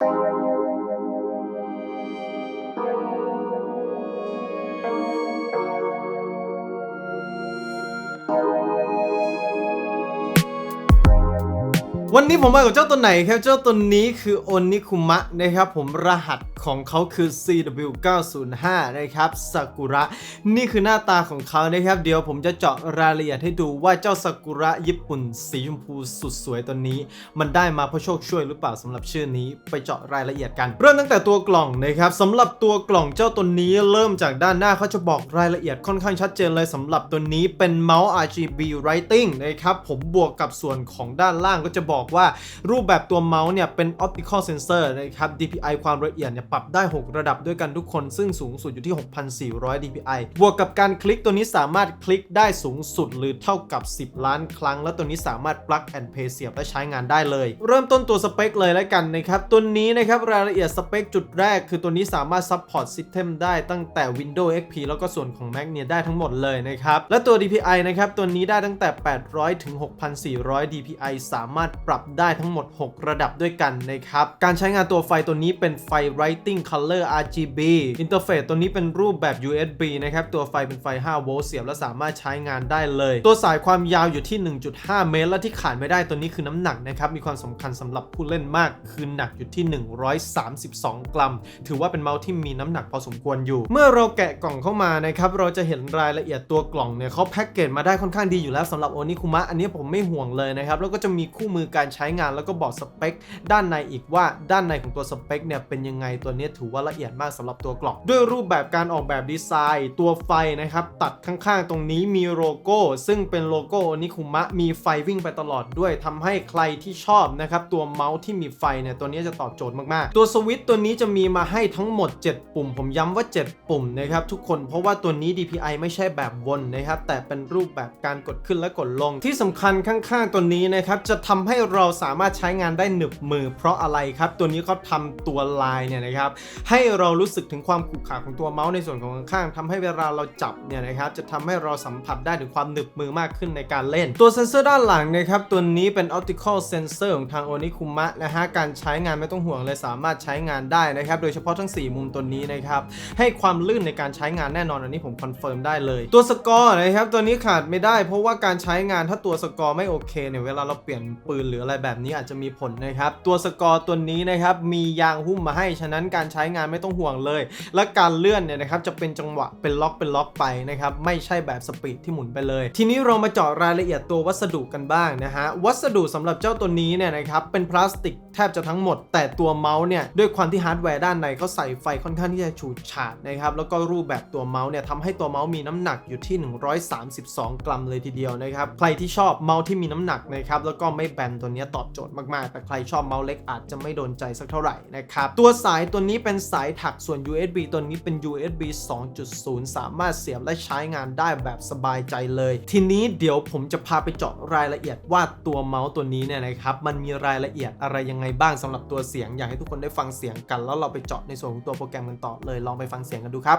you วันนี้ผมมากับเจ้าตัวไหนครับ เจ้าตัวนี้คือโอนิคุมะนะครับผมรหัสของเขาคือ CW905 นะครับซากุระ นี่คือหน้าตาของเขานะครับ เดี๋ยวผมจะเจาะรายละเอียดให้ดูว่าเจ้าซากุระญี่ปุ่นสีชมพูสุดสวยตัวนี้ มันได้มาเพราะโชคช่วยหรือเปล่าสำหรับชื่อนี้ ไปเจาะรายละเอียดกัน เริ่มตั้งแต่ตัวกล่องนะครับสำหรับตัวกล่องเจ้าตัวนี้เริ่มจากด้านหน้าเขาจะบอกรายละเอียดค่อนข้างชัดเจนเลยสำหรับตัวนี้เป็นเมาส์ RGB Writing นะครับผมบวกกับส่วนของด้านล่างก็จะบอกว่ารูปแบบตัวเมาส์เนี่ยเป็น Optical Sensor นะครับ DPI ความละเอียดเนี่ยปรับได้ 6 ระดับด้วยกันทุกคน ซึ่งสูงสุดอยู่ที่ 6,400 DPI บวกกับการคลิกตัวนี้สามารถคลิกได้สูงสุดหรือเท่ากับ 10 ล้านครั้ง แล้วตัวนี้สามารถ plug and play เสียบและใช้งานได้เลย เริ่มต้นตัวสเปคเลยแล้วกันนะครับตัวนี้นะครับรายละเอียดสเปคจุดแรก คือตัวนี้สามารถ support system ได้ตั้งแต่ Windows XP แล้วก็ส่วนของ Mac เนี่ยได้ทั้งหมดเลยนะครับและตัว DPI นะครับตัวนี้ได้ตั้งแต่ 800 ถึง 6,400 DPI สามารถปรับได้ทั้งหมด 6 ระดับด้วยกันนะครับ การใช้งานตัวไฟตัวนี้เป็นไฟ Writing Color RGB อินเทอร์เฟซตัวนี้เป็นรูปแบบ USB นะครับ ตัวไฟเป็นไฟ 5 โวลต์เสียบและสามารถใช้งานได้เลย ตัวสายความยาวอยู่ที่ 1.5 เมตร และที่ขาดไม่ได้ตัวนี้คือน้ำหนักนะครับ มีความสำคัญสำหรับผู้เล่นมาก คือหนักอยู่ที่ 132 กรัม ถือว่าเป็นเมาส์ที่มีน้ำหนักพอสมควรอยู่ เมื่อเราแกะกล่องเข้ามานะครับเราจะเห็นรายละเอียดตัวกล่องเนี่ยเขาแพ็กเกจมาได้ค่อนข้างดีอยู่แล้วสำหรับโอนิคุมะอันนี้ผมไม่ห่วงเลยนะครับแล้วก็จะมีคู่มือการการใช้งานแล้วก็บอกสเปคด้านในอีกว่าด้านในของตัวสเปคเนี่ยเป็นยังไงตัวนี้ถือว่าละเอียดมากสำหรับตัวกล่อง ด้วยรูปแบบการออกแบบดีไซน์ ตัวไฟนะครับตัดข้างๆ ตรงนี้มีโลโก้ ซึ่งเป็นโลโก้นิคุมะมีไฟวิ่งไปตลอดด้วยทำให้ใครที่ชอบนะครับตัวเมาส์ที่มีไฟเนี่ยตัวนี้จะตอบโจทย์มากๆ ตัวสวิตช์ตัวนี้จะมีมาให้ทั้งหมด 7 ปุ่ม ผมย้ำว่า 7 ปุ่มนะครับทุกคนเพราะว่าตัวนี้ DPI ไม่ใช่แบบวนนะครับแต่เป็นรูปแบบการกดขึ้นและกดลง ที่สำคัญข้างๆตัวนี้นะครับจะทำให้เราสามารถใช้งานได้หนึบมือ เพราะอะไรครับ ตัวนี้เขาทำตัวลายเนี่ยนะครับให้เรารู้สึกถึงความขรุขระของตัวเมาส์ในส่วนของข้างๆทำให้เวลาเราจับเนี่ยนะครับจะทำให้เราสัมผัสได้ถึงความหนึบมือมากขึ้นในการเล่น ตัวเซนเซอร์ด้านหลังนะครับตัวนี้เป็น optical sensor ของทางโอนิคุมะนะฮะการใช้งานไม่ต้องห่วงเลยสามารถใช้งานได้นะครับโดยเฉพาะทั้ง 4 มุมตัวนี้นะครับให้ความลื่นในการใช้งานแน่นอนอันนี้ผมคอนเฟิร์มได้เลย ตัวสกอร์นะครับตัวนี้ขาดไม่ได้ เพราะว่าการใช้งานถ้าตัวสกอร์ไม่โอเคเนี่ยเวลาเราเปลี่ยนปืนหรืออะไรแบบนี้อาจจะมีผลนะครับ ตัวสกอร์ตัวนี้นะครับมียางหุ้มมาให้ ฉะนั้นการใช้งานไม่ต้องห่วงเลย และการเลื่อนเนี่ยนะครับจะเป็นจังหวะเป็นล็อกเป็นล็อกไปนะครับไม่ใช่แบบสปีดที่หมุนไปเลย ทีนี้เรามาเจาะรายละเอียดตัววัสดุกันบ้างนะฮะวัสดุสำหรับเจ้าตัวนี้เนี่ยนะครับเป็นพลาสติกแทบจะทั้งหมด แต่ตัวเมาส์เนี่ยด้วยความที่ฮาร์ดแวร์ด้านในเขาใส่ไฟค่อนข้างที่จะฉูดฉาดนะครับแล้วก็รูปแบบตัวเมาส์เนี่ยทำให้ตัวเมาส์มีน้ำหนักอยู่ที่ 132 กรัมเลยทีเดียวนะครับใครที่ชอบเมาส์ที่มีน้ำหนักนะครับแล้วก็ไม่แบนตัวนี้ตอบโจทย์มากๆ แต่ใครชอบเมาส์เล็กอาจจะไม่โดนใจสักเท่าไหร่นะครับ ตัวสายตัวนี้เป็นสายถักส่วน USB ตัวนี้เป็น USB 2.0 สามารถเสียบและใช้งานได้แบบสบายใจเลย ทีนี้เดี๋ยวผมจะพาไปเจาะรายละเอียดว่าตัวเมาส์ตัวนี้เนี่ยนะครับมันมีรายละเอียดอะไรยังไงบ้างสำหรับตัวเสียง อยากให้ทุกคนได้ฟังเสียงกัน แล้วเราไปเจาะในส่วนของตัวโปรแกรมกันต่อเลยลองไปฟังเสียงกันดูครับ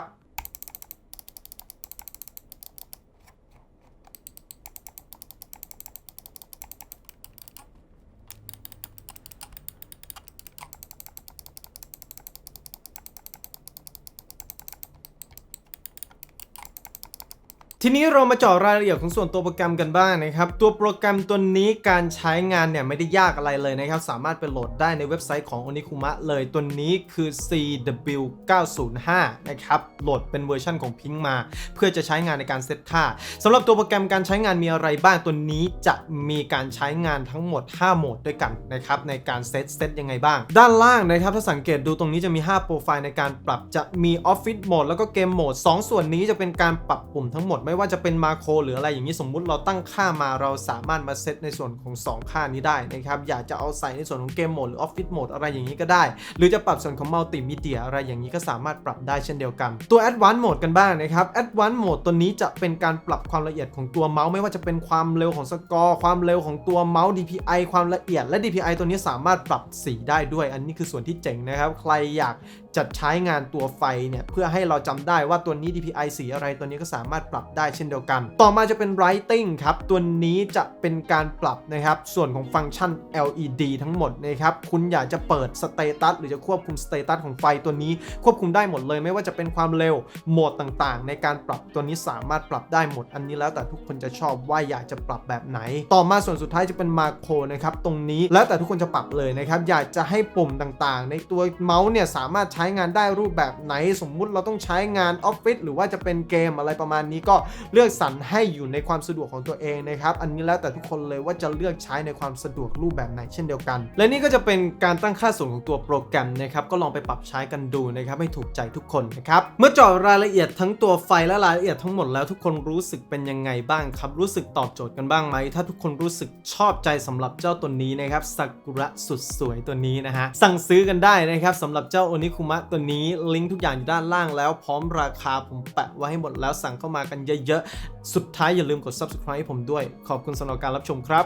ทีนี้เรามาเจาะรายละเอียดของส่วนตัวโปรแกรมกันบ้างนะครับ ตัวโปรแกรมตัวนี้การใช้งานเนี่ยไม่ได้ยากอะไรเลยนะครับ สามารถไปโหลดได้ในเว็บไซต์ของ Onikuma เลยตัวนี้คือ CW905 นะครับโหลดเป็นเวอร์ชันของพิงมา เพื่อจะใช้งานในการเซตค่าสำหรับตัวโปรแกรมการใช้งานมีอะไรบ้างตัวนี้จะมีการใช้งานทั้งหมด 5 โหมดด้วยกันนะครับในการเซตเซตยังไงบ้าง ด้านล่างนะครับถ้าสังเกตดูตรงนี้จะมี 5 โปรไฟล์ในการปรับจะมี Office Mode แล้วก็เกมโหมด2ส่วนนี้จะเป็นการปรับปุ่มทั้งหมดไม่ว่าจะเป็นมาโครหรืออะไรอย่างนี้สมมุติเราตั้งค่ามาเราสามารถมาเซตในส่วนของ 2 ค่านี้ได้นะครับอยากจะเอาใส่ในส่วนของเกมโหมดหรือ Office Mode อะไรอย่างนี้ก็ได้ หรือจะปรับส่วนของมัลติมีเดียอะไรอย่างนี้ก็สามารถปรับได้เช่นเดียวกัน ตัว Advanced Mode กันบ้างนะครับ Advanced Mode ตัวนี้จะเป็นการปรับความละเอียดของตัวเมาส์ไม่ว่าจะเป็นความเร็วของสกอร์ความเร็วของตัวเมาส์ DPI ความละเอียดและ DPI ตัวนี้สามารถปรับสีได้ด้วย อันนี้คือส่วนที่เจ๋งนะครับ ใครอยากจะใช้งานตัวไฟเนี่ยเพื่อให้เราจำได้ว่าตัวนี้ DPI สีอะไรตัวนี้ก็สามารถปรับได้เช่นเดียวกัน ต่อมาจะเป็น Writing ครับ ตัวนี้จะเป็นการปรับนะครับ ส่วนของฟังก์ชัน LED ทั้งหมดนะครับ คุณอยากจะเปิดสเตตัสหรือจะควบคุมสเตตัสของไฟตัวนี้ ควบคุมได้หมดเลยไม่ว่าจะเป็นความเร็วโหมดต่างๆ ในการปรับตัวนี้สามารถปรับได้หมดอันนี้แล้วแต่ทุกคนจะชอบว่าอยากจะปรับแบบไหน ต่อมาส่วนสุดท้ายจะเป็นมาโครนะครับตรงนี้แล้วแต่ทุกคนจะปรับเลยนะครับอยากจะให้ปุ่มต่างๆ ในตัวเมาส์เนี่ยสามารถใช้งานได้รูปแบบไหน สมมุติเราต้องใช้งานออฟฟิศหรือว่าจะเป็นเกมอะไรประมาณนี้ก็เลือกสรรให้อยู่ในความสะดวกของตัวเองนะครับ อันนี้แล้วแต่ทุกคนเลยว่าจะเลือกใช้ในความสะดวกรูปแบบไหนเช่นเดียวกัน และนี่ก็จะเป็นการตั้งค่าส่วนของตัวโปรแกรมนะครับก็ลองไปปรับใช้กันดูนะครับให้ถูกใจทุกคนนะครับเมื่อจาะรายละเอียดทั้งตัวไฟและรายละเอียดทั้งหมดแล้วทุกคนรู้สึกเป็นยังไงบ้างครับรู้สึกตอบโจทย์กันบ้างไหมถ้าทุกคนรู้สึกชอบใจสำหรับเจ้าตัวนี้นะครับซากุระสุดสวยตัวนี้นะฮะสั่งซื้อกันได้นะครับสำหรับเจ้าโอนิคุมะตัวนี้ลิงก์ทุกอย่างอยู่ด้านล่างแล้วพร้อมราคาผมแปะไว้ให้หมดแล้วสั่งเข้ามากันเยอะๆ สุดท้ายอย่าลืมกด subscribe ให้ผมด้วย ขอบคุณสำหรับการรับชมครับ